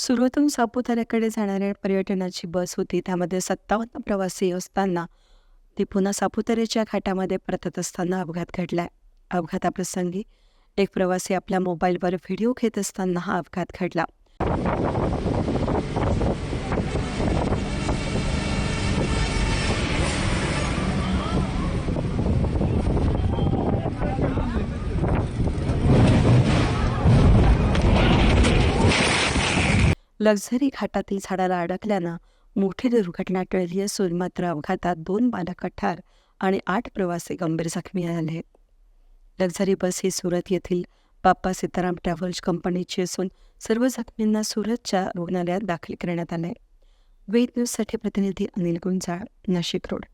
सुरतहून सापुताऱ्याकडे जाणाऱ्या पर्यटनाची बस होती. त्यामध्ये सत्तावन्न प्रवासी असताना ती पुन्हा सापुताऱ्याच्या घाटामध्ये परतत असताना अपघात घडलाय अपघाताप्रसंगी एक प्रवासी आपल्या मोबाईलवर व्हिडिओ घेत असताना हा अपघात घडला. लक्झरी घाटातील झाडाला अडकल्यानं मोठी दुर्घटना टळली असून मात्र अपघातात दोन बालक ठार आणि आठ प्रवासी गंभीर जखमी झाले. लक्झरी बस ही सुरत येथील बाप्पा सीताराम ट्रॅव्हल्स कंपनीची असून सर्व जखमींना सुरतच्या रुग्णालयात दाखल करण्यात आले वेद न्यूजसाठी प्रतिनिधी अनिल गुंजाळ नाशिक रोड.